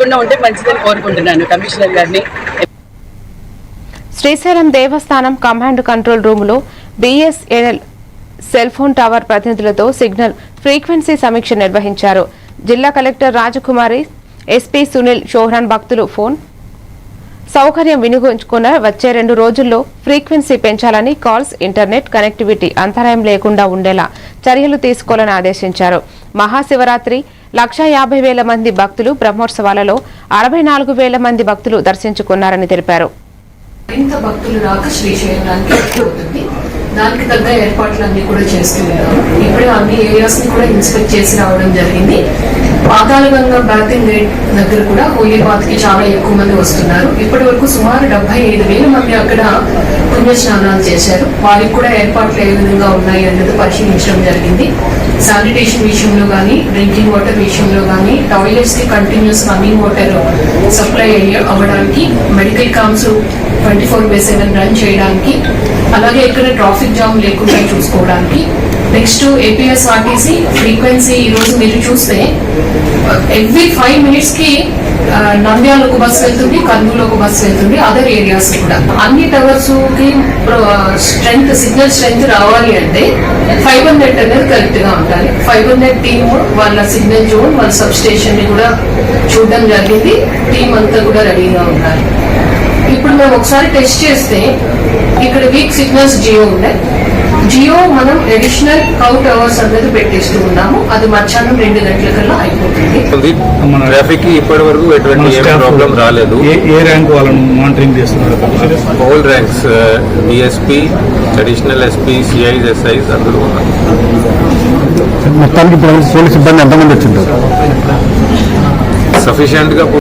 తప్పకుండా ఉంటే మంచిదని కోరుకుంటున్నాను. కమిషనర్ గారిని. శ్రీశైలం దేవస్థానం కమాండ్ కంట్రోల్ రూములో బిఎస్ఎన్ఎల్ సెల్ ఫోన్ టవర్ ప్రతినిధులతో సిగ్నల్ ఫ్రీక్వెన్సీ సమీక్ష నిర్వహించారు. జిల్లా కలెక్టర్ రాజకుమారి ఎస్పీ సునీల్ షోహ్రాన్ భక్తులు ఫోన్. సౌకర్యం వినియోగించుకున్న వచ్చే రెండు రోజుల్లో ఫ్రీక్వెన్సీ పెంచాలని కాల్స్ ఇంటర్నెట్ కనెక్టివిటీ అంతరాయం లేకుండా ఉండేలా చర్యలు తీసుకోవాలని ఆదేశించారు. మహాశివరాత్రి లక్షా యాభై వేల మంది భక్తులు బ్రహ్మోత్సవాలలో అరవై నాలుగు వేల మంది భక్తులు దర్శించుకున్నారని తెలిపారు. ఇంత భక్తులు రాక శ్రీశైలానికి అవుతుంది దానికి తగ్గ ఏర్పాట్లన్నీ కూడా చేస్తున్నాము ఇప్పుడు అన్ని ఏరియాస్ని కూడా ఇన్స్పెక్ట్ చేసి రావడం జరిగింది. పాతాళగంగా బ్యాటింగ్ గేట్ దగ్గర కూడా హోలీబాత్కి చాలా ఎక్కువ మంది వస్తున్నారు. ఇప్పటి వరకు సుమారు డెబ్బై ఐదు వేల మంది అక్కడ పుణ్య స్నానాలు చేశారు. వారికి కూడా ఏర్పాట్లు ఏ విధంగా ఉన్నాయి అన్నది పరిశీలించడం జరిగింది. శానిటేషన్ విషయంలో కానీ డ్రింకింగ్ వాటర్ విషయంలో కానీ టాయిలెట్స్కి కంటిన్యూస్ రన్నింగ్ వాటర్ సప్లై అవ్వడానికి medical camps twenty four by seven run చేయడానికి అలాగే ఇక్కడ ట్రాఫిక్ జామ్ లేకుండా చూసుకోవడానికి నెక్స్ట్ ఏపీఎస్ఆర్టీసీ ఫ్రీక్వెన్సీ ఈ రోజు మీరు చూస్తే ఎవ్రీ ఫైవ్ మినిట్స్కి ఆ, నంద్యాలకు బస్ వెళ్తుంది ఒక బస్సు వెళ్తుంది అదర్ ఏరియాస్ కూడా. అన్ని టవర్స్కి స్ట్రెంగ్త్ సిగ్నల్ స్ట్రెంగ్త్ రావాలి అంటే ఫైబర్ నెట్ అనేది కరెక్ట్గా ఉండాలి. ఫైబర్ నెట్ టీమ్ వాళ్ళ సిగ్నల్ జోన్ వాళ్ళ సబ్ స్టేషన్ని కూడా చూడడం జరిగింది. టీం అంతా కూడా రెడీగా ఉండాలి. ఇప్పుడు మేము ఒకసారి టెస్ట్ చేస్తే ఇక్కడ వీక్ సిగ్నల్స్ జియో ఉన్నాయి జియో మనం అడిషనల్ కౌంట్ అవర్స్ అన్నది పెట్టేస్తూ ఉన్నాము. అది మధ్యాహ్నం రెండు గంటల కల్లా అయిపోతుంది. ఉంది ట్రాఫిక్కి ఇప్పటి వరకు ఎటువంటి మన ప్రాబ్లం రాలేదు. ఏ ఏ ర్యాంక్ వాళ్ళని మానిటరింగ్ చేస్తున్నారు? All ranks DSP additional SP CIs SIs అందరూ ఉన్నారు. మొత్తానికి పోలీస్ సిబ్బంది ఎంతమంది వచ్చింటారు? సఫిషియెంట్గా